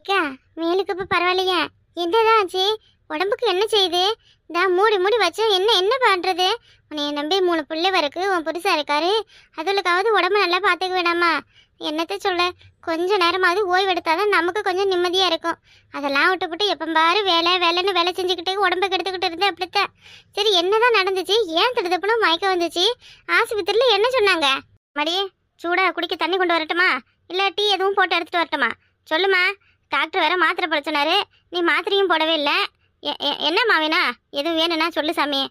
அக்கா மேலுக்கு இப்போ பரவாயில்லையா. என்னதான் ஆச்சு? உடம்புக்கு என்ன செய்யுது தான் மூடி மூடி வச்சா என்ன என்ன பண்ணுறது உன்னைய நம்பி மூணு பிள்ளை வரக்கு உன் புதுசாக இருக்காரு. அதுகளுக்காவது உடம்பு நல்லா பார்த்துக்க வேணாமா? என்னத்த சொல்ல? கொஞ்ச நேரமாவது ஓய்வு எடுத்தாதான் நமக்கு கொஞ்சம் நிம்மதியாக இருக்கும். அதெல்லாம் விட்டுப்புட்டு எப்போ பாரு வேலை வேலைன்னு வேலை செஞ்சுக்கிட்டு உடம்பு கெடுத்துக்கிட்டு இருந்தேன் அப்படித்தான் சரி என்ன தான் நடந்துச்சு? ஏன் திடுதப்புனு மயக்கம் வந்துச்சு? ஆஸ்பத்திரியில் என்ன சொன்னாங்க? மடி சூடாக குடிக்க தண்ணி கொண்டு வரட்டுமா? இல்லை டீ எதுவும் போட்டு எடுத்துகிட்டு வரட்டுமா? சொல்லுமா. டாக்டர் வேற மாத்திரை போட சொன்னாரு. நீ மாத்திரையும் போடவே இல்லை. என்ன மாவினா எதுவும் வேணும்னா சொல்லு சாமி.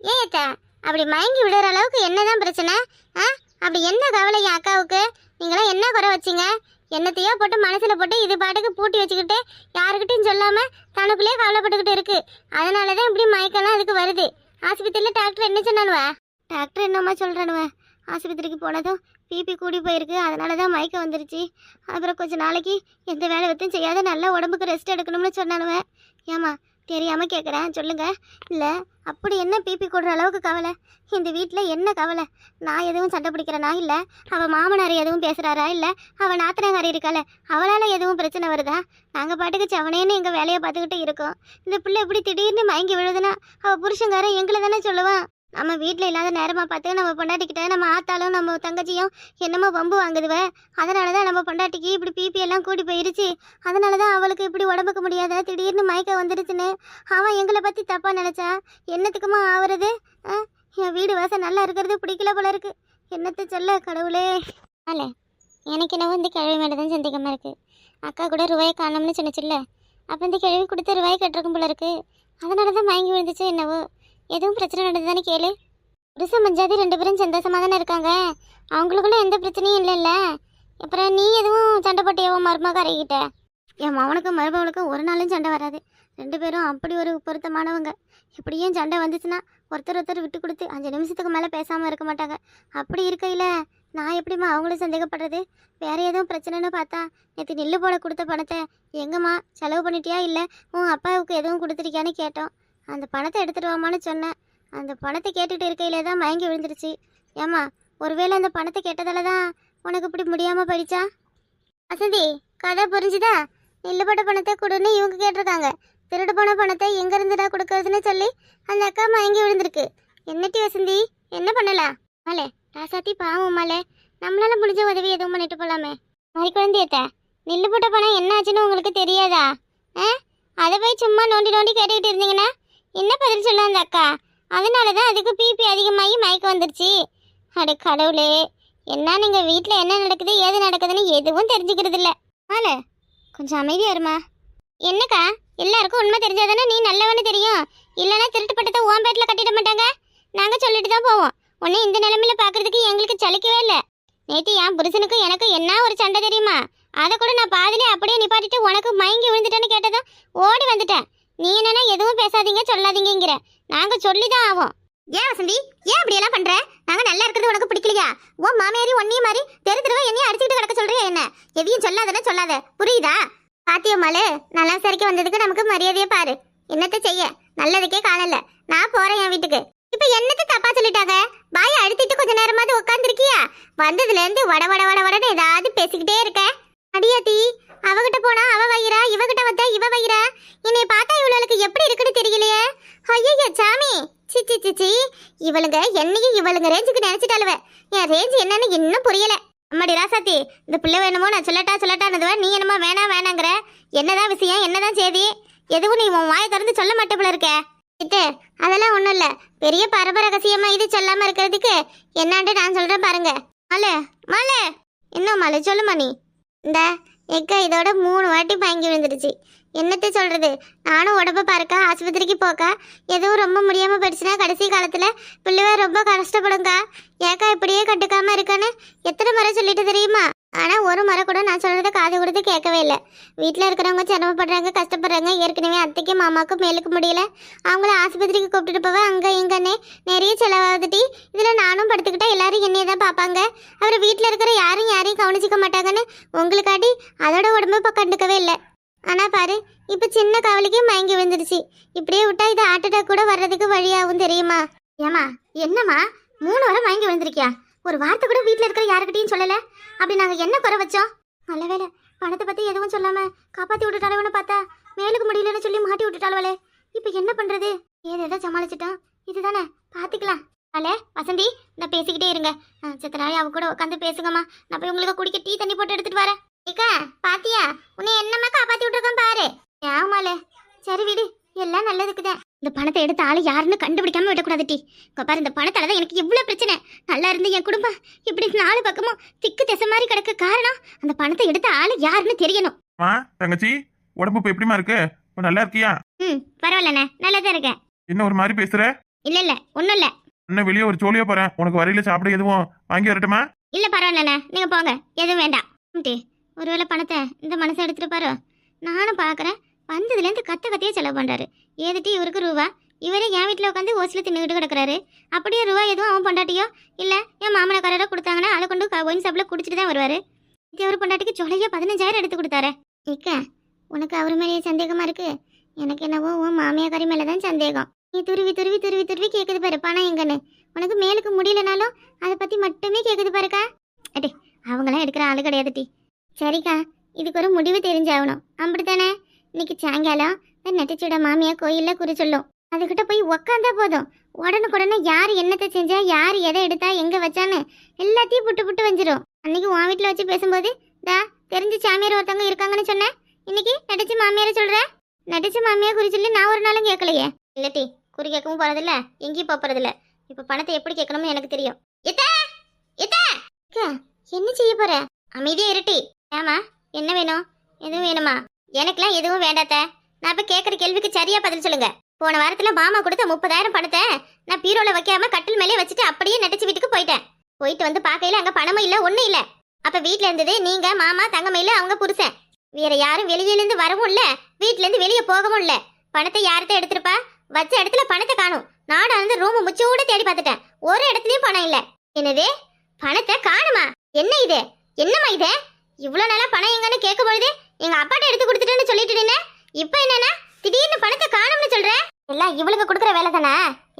ஏன் அத்தா அப்படி மயங்கி விடுற அளவுக்கு என்னதான் பிரச்சனை? ஆ? அப்படி என்ன கவலை என் அக்காவுக்கு? நீங்களாம் என்ன குறை வச்சீங்க? என்னத்தையோ போட்டு மனசில் போட்டு இது பாட்டுக்கு பூட்டி வச்சுக்கிட்டு யாருக்கிட்டையும் சொல்லாமல் தனக்குள்ளேயே கவலைப்பட்டுக்கிட்டு இருக்கு. அதனால தான் இப்படி மயக்கம்லாம் அதுக்கு வருது. ஆஸ்பத்திரியில் டாக்டர் என்ன சொன்னானுவ? டாக்டர் என்னம்மா சொல்கிறானுவ ஆஸ்பத்திரிக்கு போனதும் பிபி கூடி போயிருக்கு. அதனால தான் மயக்கம் வந்துருச்சு. அப்புறம் கொஞ்ச நாளைக்கு எந்த வேலை வச்சும் செய்யாத நல்ல உடம்புக்கு ரெஸ்ட் எடுக்கணும்னு சொன்னானுவேன் ஏமா தெரியாமல் கேட்குறேன் சொல்லுங்கள் இல்லை அப்படி என்ன பிபி கொடுற அளவுக்கு கவலை? இந்த வீட்டில் என்ன கவலை? நான் எதுவும் சண்டை பிடிக்கிறேனா இல்லை? அவள் மாமனார் எதுவும் பேசுகிறாரா இல்லை? அவள் நாத்தனாகாரி இருக்காள அவளால் எதுவும் பிரச்சனை வருதா? நாங்கள் பாட்டுக்கு செவனேன்னு எங்கள் வேலையை பார்த்துக்கிட்டு இருக்கோம். இந்த பிள்ளை எப்படி திடீர்னு மயங்கி விழுதுன்னா அவள் புருஷங்காரன் எங்களை தானே சொல்லுவான். நம்ம வீட்டில் இல்லாத நேரமாக பார்த்து நம்ம பொண்டாட்டிக்கிட்ட நம்ம ஆத்தாலும் நம்ம தங்கச்சியும் என்னமோ வம்பு வாங்குதுவ. அதனால தான் நம்ம பொண்டாட்டிக்கு இப்படி பிபி எல்லாம் கூடி போயிருச்சு. அதனால தான் அவளுக்கு இப்படி உடம்புக்கு முடியாத திடீர்னு மயக்கம் வந்துருச்சுன்னு அவன் எங்களை பற்றி தப்பாக நினச்சா? என்னத்துக்குமா ஆகுறது ஆ? என் வீடு வாசம் நல்லா இருக்கிறது பிடிக்கல போல இருக்கு. என்னத்தை சொல்ல கடவுளே? அல்ல எனக்கு என்னவோ இந்த கிழவி மேலே தான் சந்தேகமாக இருக்குது அக்கா கூட ரூபாயை காணோம்னு சொன்னிச்சுல்ல. அப்போ இந்த கிழவி கொடுத்த ரூபாய் கட்டிருக்கும் போல இருக்குது அதனால தான் மயங்கி விழுந்துச்சு என்னவோ? எதுவும் பிரச்சனை நடந்ததுன்னு கேளு. புருஷன் மஞ்சாதி ரெண்டு பேரும் சந்தோஷமாக தானே இருக்காங்க. அவங்களுக்குள்ள எந்த பிரச்சனையும் இல்லைல்ல. அப்புறம் நீ எதுவும் சண்டை போட்டியாவோ மருமகாரிக்கிட்ட என் மவனுக்கும் மருமவனுக்கும் ஒரு நாளும் சண்டை வராது. ரெண்டு பேரும் அப்படி ஒரு பொருத்தமானவங்க. எப்படியும் சண்டை வந்துச்சுன்னா ஒருத்தர் ஒருத்தர் விட்டு கொடுத்து அஞ்சு நிமிஷத்துக்கு மேலே பேசாமல் இருக்க மாட்டாங்க. அப்படி இருக்கையில் நான் எப்படிம்மா அவங்களும் சந்தேகப்படுறது? வேற எதுவும் பிரச்சனைன்னு பார்த்தா நேற்று நெல் போட கொடுத்த பணத்தை எங்கம்மா செலவு பண்ணிட்டியா இல்லை உன் அப்பாவுக்கு எதுவும் கொடுத்துருக்கியான்னு கேட்டோம். அந்த பணத்தை எடுத்துகிட்டு வாமான்னு சொன்னேன். அந்த பணத்தை கேட்டுக்கிட்டு இருக்கையிலே தான் மயங்கி விழுந்துருச்சு. ஏம்மா ஒருவேளை அந்த பணத்தை கேட்டதால தான் உனக்கு இப்படி முடியாமல் போயிடுச்சா? வசந்தி கதை புரிஞ்சுதா? நெல்லுப்பட்ட பணத்தை கொடுன்னு இவங்க கேட்டிருக்காங்க. திருடு போன பணத்தை எங்கேருந்துடா கொடுக்கறதுன்னு சொல்லி அந்த அக்கா மயங்கி விழுந்திருக்கு. என்னட்டி வசந்தி என்ன பண்ணலாம் மாலே ராசாத்தி பாவம் மாலே நம்மளால முடிஞ்ச உதவி எதுவும் பண்ணிட்டு போலாமே. மாதிரி குழந்தையத்த நெல்லு போட்ட பணம் என்ன ஆச்சுன்னு உங்களுக்கு தெரியாதா? ஆ? அதை போய் சும்மா நோண்டி நோண்டி கேட்டுக்கிட்டு இருந்தீங்கன்னா என்ன பதில் சொல்ல அந்த அக்கா? அதனால தான் அதுக்கு பிபி அதிகமாகி மயக்கம் வந்துருச்சு. அட கடவுளே என்ன நீங்கள் வீட்டில் என்ன நடக்குது ஏது நடக்குதுன்னு எதுவும் தெரிஞ்சுக்கிறது இல்லை ஆல கொஞ்சம் அமைதியாக இருமா. என்னக்கா எல்லாருக்கும் உண்மை தெரிஞ்சாதானே நீ நல்லவனு தெரியும்? இல்லைன்னா திருட்டு பட்டத்தை உன் பேட்டில் கட்டிட மாட்டாங்க? நாங்கள் சொல்லிட்டு தான் போவோம். உன்னை இந்த நிலமையில பார்க்கறதுக்கு எங்களுக்கு சலிக்கவே இல்லை. நேற்று என் புருஷனுக்கும் எனக்கு என்ன ஒரு சண்டை தெரியுமா? அதை கூட நான் பாதிலே அப்படியே நிப்பாட்டிட்டு உனக்கு மயங்கி விழுந்துட்டேன்னு கேட்டதும் ஓடி வந்துட்டேன். நீ என்னன்னா எதுவும் பேசாதீங்க சொல்லாதீங்கிற நாங்க சொல்லி தான் ஆவோம். ஏன் வசந்தி? ஏன் அப்படி எல்லாம் பண்ற? நாங்க நல்லா இருக்கிறது உனக்கு பிடிக்கலையா? உன் மாமியாரி ஒன்னையும் மாதிரி தெரு தெருவா என்னையும் அடிச்சுட்டு கிடக்க சொல்றியா என்ன? எதையும் சொல்லாதன்னு சொல்லாத. புரியுதா? பாத்தியம்மாளு நல்லா சரிக்கு வந்ததுக்கு நமக்கு மரியாதையை பாரு. என்னத்த செய்ய? நல்லதுக்கே காணல. நான் போறேன் என் வீட்டுக்கு. இப்ப என்னத்த தப்பா சொல்லிட்டாங்க? வாய அழுத்திட்டு கொஞ்ச நேரமாவது உட்காந்துருக்கியா வந்ததுல இருந்து வட வட வட வடன்னு ஏதாவது பேசிக்கிட்டே இருக்க. அடியாத்தி அவகிட்ட போனா அவ வயிறா இவகிட்ட வந்தா இவ வயிறா? என்னை பார்த்தா இவளுக்கு எப்படி இருக்குன்னு தெரியலையே. ஐயோ சாமி. சி சி சி சி. இவளுங்க என்னையும் இவளுங்க ரேஞ்சுக்கு நினைச்சிட்டாளுவ. என் ரேஞ்ச் என்னன்னு இன்னும் புரியல. அம்மாடி ராசாத்தி இந்த பிள்ளை வேணுமோ நான் சொல்லட்டா சொல்லட்டானதுவ நீ என்னமோ வேணாம் வேணாங்கிற. என்னதான் விஷயம் என்னதான் செய்தி? எதுவும் நீ உன் வாயை திறந்து சொல்ல மாட்டே போல இருக்க. இது அதெல்லாம் ஒன்றும் இல்லை. பெரிய பரபர ரகசியமா இது சொல்லாமல் இருக்கிறதுக்கு என்னான்ட்டு நான் சொல்கிறேன் பாருங்க. Mall mall. என்ன மாலு சொல்லுமா நீ? இந்த எக்கா இதோட மூணு வாட்டி பயங்கி விழுந்துருச்சு என்னத்தை சொல்கிறது நானும் உடம்ப பார்க்க ஆஸ்பத்திரிக்கு போக்கா எதுவும் ரொம்ப முடியாமல் போயிடுச்சுன்னா கடைசி காலத்தில் பிள்ளைவ ரொம்ப கஷ்டப்படுங்கா. ஏக்கா இப்படியே கட்டுக்காமல் இருக்கான்னு எத்தனை முறை சொல்லிட்டு தெரியுமா? ஆனால் ஒரு முறை கூட நான் சொல்கிறத காது கொடுத்து கேட்கவே இல்லை. வீட்டில் இருக்கிறவங்க சிரமப்படுறாங்க கஷ்டப்படுறாங்க. ஏற்கனவே அத்தைக்கு மாமாவுக்கும் மேலுக்கு முடியல. அவங்கள ஆஸ்பத்திரிக்கு கூப்பிட்டுட்டு போவ அங்கே இங்கன்னே நிறைய செலவாகுதுட்டி இதில் நானும் படுத்துக்கிட்டா எல்லாரும் என்னைய தான் பார்ப்பாங்க. அவர் வீட்டில் இருக்கிற யாரும் யாரையும் கவனிச்சிக்க மாட்டாங்கன்னு உங்களுக்காட்டி அதோட உடம்பு இப்போ கண்டுக்கவே இல்லை. ஆனால் பாரு இப்போ சின்ன கவலைக்கே மயங்கி விழுந்துருச்சு. இப்படியே விட்டா இது ஹார்ட் அட்டாக் கூட வர்றதுக்கு வழியாகும் தெரியுமா? ஏமா என்னம்மா? மூணு வரை மயங்கி விழுந்திருக்கியா? ஒரு வார்த்தை கூட வீட்டில் இருக்கிற யாருக்கிட்டையும் சொல்லலை. அப்படி நாங்கள் என்ன குறை வச்சோம்? நல்ல வேலை பணத்தை பற்றி எதுவும் சொல்லாமல் காப்பாற்றி காப்பாத்தி பார்த்தா மேலுக்கு முடியலன்னு சொல்லி மாட்டி விட்டுட்டாளவளே. இப்போ என்ன பண்றது? ஏதேதோ சமாளிச்சிட்டோம். இதுதானே? பார்த்துக்கலாம் அலே வசந்தி நான் பேசிக்கிட்டே இருங்க. ஆ, நாளை அவ கூட உட்காந்து பேசுங்கம்மா. நான் போய் உங்களுக்கு குடிக்க டீ தண்ணி போட்டு எடுத்துட்டு வரேன். ஏக்கா பாத்தியா? உன்னை என்னம்மா காப்பாற்றி விட்டுருக்கோம் பாரு. ஏமாலே சரி விடு. எல்லாம் நல்லதுக்குதான். இந்த பணத்தை எடுத்த ஆளு யாருன்னு கண்டுபிடிக்காம விடக்கூடாது டி. பாரு இந்த பணத்தால தான் எனக்கு இவ்வளவு பிரச்சனை. நல்லா இருந்து என் குடும்பம் இப்படி நாலு பக்கமும் திக்கு திசை மாதிரி கிடக்க காரணம் அந்த பணத்தை எடுத்த ஆளு யாருன்னு தெரியணும். மா தங்கச்சி உடம்பு இப்ப எப்படிமா இருக்கு? இப்ப நல்லா இருக்கியா? ம் பரவாயில்லண்ணே நல்லதா இருக்கேன். என்ன ஒரு மாதிரி பேசுற? இல்ல இல்ல ஒண்ணும் இல்ல. இன்னும் வெளியே ஒரு ஜோலியா போறேன். உனக்கு வரையில சாப்பிட எதுவும் வாங்கி வரட்டுமா? இல்ல பரவாயில்லண்ணே நீங்க போங்க. எதுவும் வேண்டாம். டி ஒருவேளை பணத்தை இந்த மனசை எடுத்துட்டு பாரு. நானும் பாக்குறேன். வந்ததுலேருந்து கத்த கத்தையே செலவு பண்ணுறாரு ஏதுட்டு இவருக்கு ரூபா? இவரே என் வீட்டில் உட்காந்து ஓசில தின்னுக்கிட்டு கிடக்குறாரு. அப்படியே ரூபா எதுவும் அவன் பொண்டாட்டியோ? இல்லை என் மாமனக்காரரோ கொடுத்தாங்கன்னா அதை கொண்டு ஒயின் சாப்பில் குடிச்சிட்டு தான் வருவார். இது அவர் பொண்டாட்டிக்கு ஜொலையா பதினஞ்சாயிரம் எடுத்து கொடுத்தாரு. இக்க உனக்கு அவர் மேலேயே சந்தேகமாக இருக்குது எனக்கு என்னவோ உன் மாமியாக்காரி மேலே தான் சந்தேகம். நீ துருவி துருவி துருவி துருவி கேட்குது பாரு பணம் எங்கன்னு. உனக்கு மேலுக்கு முடியலனாலும் அதை பற்றி மட்டுமே கேட்குது பாருக்கா. அடே அவங்களாம் எடுக்கிற ஆளு கிடையாது டி சரிக்கா இதுக்கு ஒரு முடிவு தெரிஞ்சாகணும் அப்படித்தானே? இன்னைக்கு சாயங்காலம் நெட்டச்சியோட மாமியா கோயில்ல குறி சொல்லும். அதுகிட்ட போய் உக்காந்தா போதும். உடனுக்குடனே யார் என்னத்தை செஞ்சா யார் எதை எடுத்தா எங்க வச்சான்னு எல்லாத்தையும் புட்டு புட்டு வஞ்சிரும். அன்னைக்கு உன் வீட்டில் வச்சு பேசும்போது தா தெரிஞ்ச சாமியார் ஒருத்தவங்க இருக்காங்கன்னு சொன்னேன் இன்னைக்கு நடிச்சு மாமியார சொல்ற? நடிச்ச மாமியா குறி சொல்லி நான் ஒரு நாளும் கேட்கலையே. இல்லட்டி குறி கேட்கவும் போறதில்ல. எங்கேயும் போறதில்ல. இப்ப பணத்தை எப்படி கேட்கணும்னு எனக்கு தெரியும். என்ன செய்ய போற? அமைதியா இருட்டி ஏமா என்ன வேணும்? எதுவும் வேணுமா? எனக்குலாம் எதுவும் வேண்டாத்த நான் இப்ப கேக்குற கேள்விக்கு சரியா பதில் சொல்லுங்க. போன வாரத்துல மாமா கொடுத்த முப்பதாயிரம் பணத்தை நான் பீரோல வைக்காம கட்டில் மேலே வச்சுட்டு அப்படியே நடிச்சு வீட்டுக்கு போயிட்டேன். போயிட்டு வந்து பார்க்கையில அங்க பணமும் இல்ல ஒண்ணும் இல்ல. அப்ப வீட்ல இருந்தது நீங்க மாமா தங்கமையில அவங்க புருஷன். வேற யாரும் வெளியில இருந்து வரவும் இல்ல வீட்ல இருந்து வெளியே போகவும் இல்ல. பணத்தை யார்கிட்ட எடுத்திருப்பா? வச்ச இடத்துல பணத்தை காணும். நாடா வந்து ரூம் முச்சோட தேடி பார்த்துட்டேன். ஒரு இடத்துலயும் பணம் இல்ல. என்னது? பணத்தை காணுமா? என்ன இது? என்னம்மா இது? இவ்வளவு நாளா பணம் எங்கன்னு கேட்கும் பொழுது எங்க அப்பாட்ட எடுத்து கொடுத்துட்டேன்னு சொல்லிட்டு இருந்தேன் இப்போ என்னன்னா திடீர்னு பணத்தை காணும்னு சொல்றேன் எல்லாம் இவளுக்கு கொடுக்குற வேலை தானே?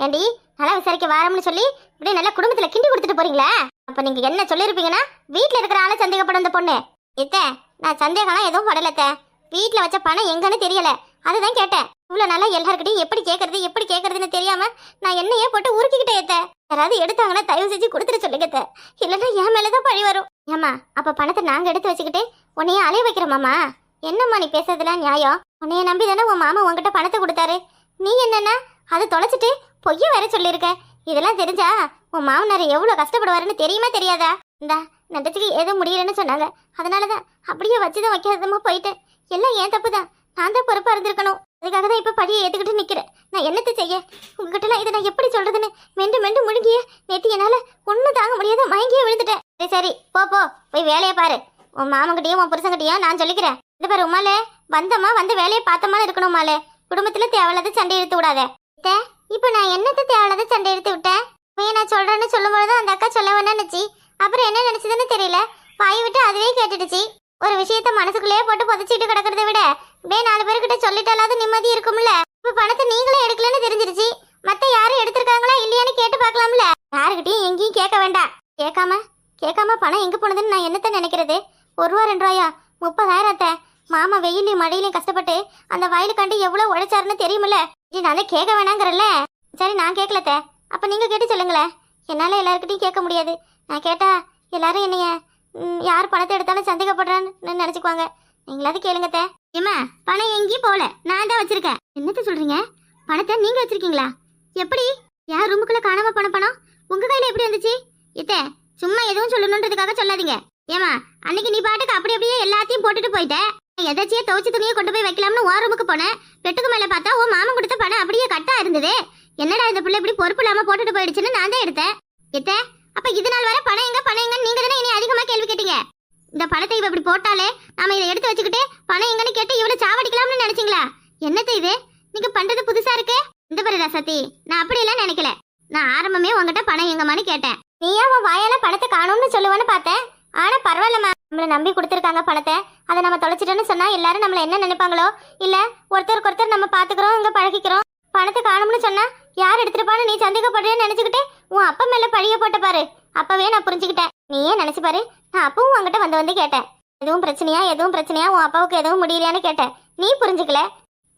ஏண்டி நல்லா விசாரிக்க வாரம்னு சொல்லி இப்படியே நல்லா குடும்பத்துல கிண்டி கொடுத்துட்டு போறீங்களா? அப்ப நீங்க என்ன சொல்லிருப்பீங்கன்னா வீட்டுல இருக்கிற ஆளை சந்தேகப்படும் அந்த பொண்ணு. இத்த நான் சந்தேகம்லாம் எதுவும் படலத்த வீட்டில் வச்ச பணம் எங்கன்னு தெரியல. அதுதான் கேட்டேன். இவ்வளவு நல்லா எல்லாருக்கிட்டையும் எப்படி கேக்குறது எப்படி கேக்குறதுன்னு தெரியாம நான் என்னையே போட்டு உருக்கிக்கிட்டே ஏத்த யாராவது எடுத்தாங்கன்னா தயவு செஞ்சு கொடுத்துட்டு சொல்லுங்க அத்தை. இல்லைன்னா என் மேலதான் பழி வரும். ஏமா அப்ப பணத்தை நாங்க எடுத்து வச்சுக்கிட்டு உன்னைய அலைய வைக்கிறோமாமா என்னம்மா நீ பேசுறதுலாம் நியாயம்? உன்னைய நம்பி தானே உன் மாமா உன்கிட்ட பணத்தை கொடுத்தாரு? நீ என்னன்னா? அதை தொலைச்சிட்டு பொய்ய வேற சொல்லியிருக்க. இதெல்லாம் தெரிஞ்சா உன் மாமனார் எவ்வளோ கஷ்டப்படுவாருன்னு தெரியுமா தெரியாதா? இந்தா நட்டத்துக்கு ஏதோ முடியலன்னு சொன்னாங்க. அதனாலதான் அப்படியே வச்சுதான் வைக்காதமா போயிட்டேன். எல்லாம் ஏன் தப்பு தான் நான் தான் பொறுப்பாக இருந்திருக்கணும். அதுக்காக தான் இப்போ படியை ஏற்றுக்கிட்டு நிற்கிறேன் நான் என்னத்தை செய்ய? உங்ககிட்டலாம் இதை நான் எப்படி சொல்கிறதுன்னு மெண்டு மெண்டு முழுங்கிய நேற்று என்னால் ஒன்றும் தாங்க முடியாத மயங்கியே விழுந்துட்டேன். சரி சரி போ போ போய் வேலையை பாரு. உன் மாமங்கிட்டயும் உன் புருஷங்கிட்டயும் நான் சொல்லிக்கிறேன். இது பாரு உமாலே வந்தம்மா வந்து வேலையை பார்த்தமா இருக்கணும் மாலே குடும்பத்துல தேவையில்லாத சண்டை எடுத்து விடாத. இப்போ நான் என்னத்த தேவையில்லாத சண்டை எடுத்து விட்டேன்? போய் நான் சொல்றேன்னு சொல்லும்பொழுது அந்த அக்கா சொல்ல வேணாம்னுச்சு அப்புறம் என்ன நினைச்சதுன்னு தெரியல. வாய் விட்டு அதுவே கேட்டுடுச்சு. ஒரு விஷயத்த மனசுக்குள்ளேயே போட்டு புதைச்சிட்டு கிடக்கிறத விட வே நாலு பேர்கிட்ட சொல்லிட்டாலாவது நிம்மதி இருக்கும்ல. இப்ப பணத்தை நீங்களே எடுக்கலன்னு தெரிஞ்சிருச்சு. மத்த யாரும் எடுத்திருக்காங்களா இல்லையான்னு கேட்டு பார்க்கலாம்ல. யாருக்கிட்டையும் எங்கேயும் கேட்க வேண்டாம். கேட்காம கேட்காம பணம் எங்க போனதுன்னு நான் என்னத்த நினைக்கிறது? ஒரு ரூபா ரெண்டு ரூபாயா முப்பதாயிரம் அத்தை மாமா வெயிலையும் மழையிலையும் கஷ்டப்பட்டு அந்த வயலு கண்டு எவ்வளவு உழைச்சாருன்னு தெரியுமில்ல. இது நான் கேட்க வேணாங்கிறல்ல. சரி நான் கேட்கலத்த அப்ப நீங்க கேட்டு சொல்லுங்களேன் என்னால எல்லாருக்கிட்டையும் கேட்க முடியாது. நான் கேட்டா எல்லாரும் என்னைய யார் பணத்தை எடுத்தாலும் சந்தேகப்படுறான்னு நினைச்சுக்குவாங்க. நீங்களாவது கேளுங்கத்த ஏமா பணம் எங்கேயும் போகல. நான் தான் வச்சிருக்கேன். என்னத்த சொல்றீங்க? பணத்தை நீங்க வச்சிருக்கீங்களா? எப்படி? யார் ரூமுக்குள்ள காணாம போன பணம்? உங்க கையில எப்படி வந்துச்சு இத்த சும்மா எதுவும் சொல்லணுன்றதுக்காக சொல்லாதீங்க. ஏமா அன்னைக்கு நீ பாட்டுக்கு அப்படி அப்படியே எல்லாத்தையும் போட்டுட்டு போயிட்ட. எதாச்சியே துவச்சு துணியை கொண்டு போய் வைக்கலாம்னு ஓ ரூமுக்கு போனேன் பெட்டுக்கு மேல பார்த்தா உன் மாமன் கொடுத்த பணம் அப்படியே கட்டா இருந்தது. என்னடா இந்த பிள்ளை இப்படி பொறுப்பு இல்லாம போட்டுட்டு போயிடுச்சுன்னு நான் தான் எடுத்தேன். எத்த அப்ப இது நாள் வரை பணம் எங்க பணம் எங்கன்னு நீங்க தானே இனி அதிகமா கேள்வி கேட்டீங்க. இந்த பணத்தை இவ இப்படி போட்டாலே நாம இதை எடுத்து வச்சுக்கிட்டு பணம் எங்கன்னு கேட்டு இவ்வளவு சாவடிக்கலாம்னு நினைச்சீங்களா? என்னத்த இது? நீங்க பண்றது புதுசா இருக்கு? இந்த பாரு ரசதி நான் அப்படி எல்லாம் நினைக்கல. நான் ஆரம்பமே உங்ககிட்ட பணம் எங்கம்மான்னு கேட்டேன். நீயா உன் வாயால பணத்தை காணும்னு சொல்லுவேன்னு பார்த்தேன்? ஆனா பரவாயில்லம்மா நம்மளை நம்பி கொடுத்துருக்காங்க பணத்தை. அதை நம்ம தொலைச்சிட்டோன்னு சொன்னா எல்லாரும் நம்மள என்ன நினைப்பாங்களோ? இல்ல ஒருத்தருக்கு ஒருத்தர் நம்ம பாத்துக்கிறோம் இங்க பழகிக்கிறோம். பணத்தை காணும்னு சொன்னா யார் எடுத்துருப்பான்னு நீ சந்தேகப்படுறேன்னு நினச்சிக்கிட்டு உன் அப்பா மேல பழிய போட்ட பாரு. அப்பவே நான் புரிஞ்சுக்கிட்டேன். நீயே நினைச்சு பாரு. நான் அப்பவும் உங்ககிட்ட வந்து வந்து கேட்டேன். எதுவும் பிரச்சனையா எதுவும் பிரச்சனையா உன் அப்பாவுக்கு எதுவும் முடியலையான்னு கேட்டேன். நீ புரிஞ்சுக்கல?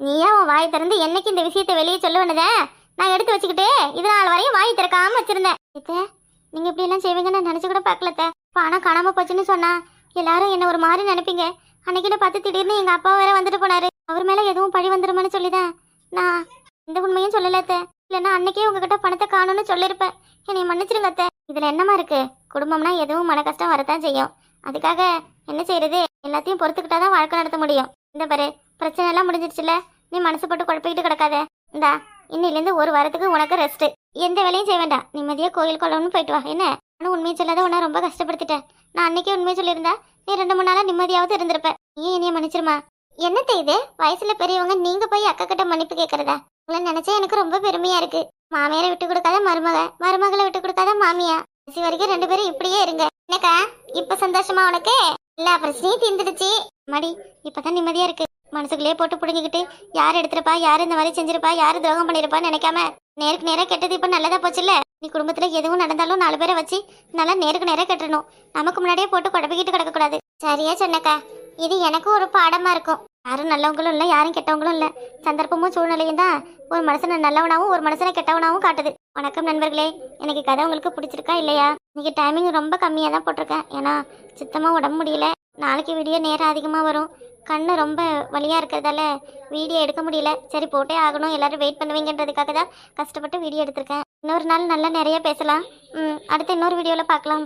நீயா உன் வாய் திறந்து என்னைக்கு இந்த விஷயத்தை வெளியே சொல்லுவனதே நான் எடுத்து வச்சுக்கிட்டு இது நாள் வரையும் வாய் திறக்காம வச்சிருந்தேன். நீங்க இப்படி எல்லாம் செய்வீங்கன்னு நான் நினைச்சு கூட பார்க்கலத்த பணம் காணாம போச்சுன்னு சொன்னா. எல்லாரும் என்ன ஒரு மாதிரி நினைப்பீங்க? அன்னைக்கிட்ட பார்த்து திடீர்னு எங்க அப்பா வேற வந்துட்டு போனாரு. அவர் மேல எதுவும் பழி வந்துருமான்னு சொல்லிதான். நான் இந்த உண்மையும் சொல்லலத்த இல்லைன்னா அன்னைக்கே உங்ககிட்ட பணத்தை காணும்னு சொல்லியிருப்பேன் என்னை மன்னிச்சிருங்க அத்தை. இதுல என்னமா இருக்கு? குடும்பம்னா எதுவும் மன கஷ்டம் வரத்தான் செய்யும். அதுக்காக என்ன செய்யறது? எல்லாத்தையும் பொறுத்துக்கிட்டாதான் வாழ்க்கை நடத்த முடியும். இந்த பாரு பிரச்சனை எல்லாம் முடிஞ்சிருச்சுல நீ மனசு போட்டு குழப்பிக்கிட்டு கிடக்காத. இந்தா இன்னிலேருந்து ஒரு வாரத்துக்கு உனக்கு ரெஸ்ட் எந்த வேலையும் செய்ய வேண்டாம். நிம்மதியா கோயில் குளம்னு போயிட்டு வா. என்ன? ஆனால் உண்மையை சொல்லாத உன்னை ரொம்ப கஷ்டப்படுத்திட்டேன். நான் அன்னைக்கே உண்மையை சொல்லியிருந்தா நீ ரெண்டு மூணு நாளா நிம்மதியாவது இருந்திருப்ப. நீ என்னைய மன்னிச்சிருமா? என்னத்த இது? வயசுல பெரியவங்க நீங்க போய் அக்கா கிட்ட மன்னிப்பு கேக்குறதா? உங்களை நினைச்சா எனக்கு ரொம்ப பெருமையா இருக்கு. மாமியாரை விட்டு கொடுக்காத மருமக. மருமகளை விட்டு கொடுக்காத மாமியா. கடைசி வரைக்கும் ரெண்டு பேரும் இப்படியே இருங்க. என்னக்கா? இப்ப சந்தோஷமா உனக்கு? எல்லா பிரச்சனையும் தீர்ந்துடுச்சு. மடி இப்பதான் நிம்மதியா இருக்கு. மனசுக்குள்ளே போட்டு புடுங்கிக்கிட்டு யார் எடுத்திருப்பா? யார் இந்த மாதிரி செஞ்சிருப்பா? யார் துரோகம் பண்ணியிருப்பான்னு நினைக்காம நேருக்கு நேராக கெட்டது இப்போ நல்லதா போச்சுல்ல? நீ குடும்பத்தில் எதுவும் நடந்தாலும் நாலு பேரை வச்சு நல்லா நேருக்கு நேராக கட்டணும். நமக்கு முன்னாடியே போட்டு குழப்பிக்கிட்டு கிடக்கக்கூடாது. சரியா சொன்னக்கா. இது எனக்கும் ஒரு பாடமாக இருக்கும். யாரும் நல்லவங்களும் இல்லை யாரும் கெட்டவங்களும் இல்லை. சந்தர்ப்பமும் சூழ்நிலையும் தான் ஒரு மனுஷனை நல்லவனாகவும் ஒரு மனுஷனை கெட்டவனாகவும் காட்டுது. வணக்கம் நண்பர்களே. எனக்கு கதை உங்களுக்கு பிடிச்சிருக்கா இல்லையா? இன்னைக்கு டைமிங் ரொம்ப கம்மியாக தான் போட்டிருக்கேன். ஏன்னா சுத்தமாக உடம்பு முடியல. நாளைக்கு வீடியோ நேரம் அதிகமாக வரும். கண்ணு ரொம்ப வலியாக இருக்கிறதால வீடியோ எடுக்க முடியல. சரி போட்டே ஆகணும். எல்லாரும் வெயிட் பண்ணுவீங்கன்றதுக்காக தான் கஷ்டப்பட்டு வீடியோ எடுத்திருக்கேன். இன்னொரு நாள் நல்லா நிறைய பேசலாம். ம் அடுத்து இன்னொரு வீடியோவில் பார்க்கலாம்.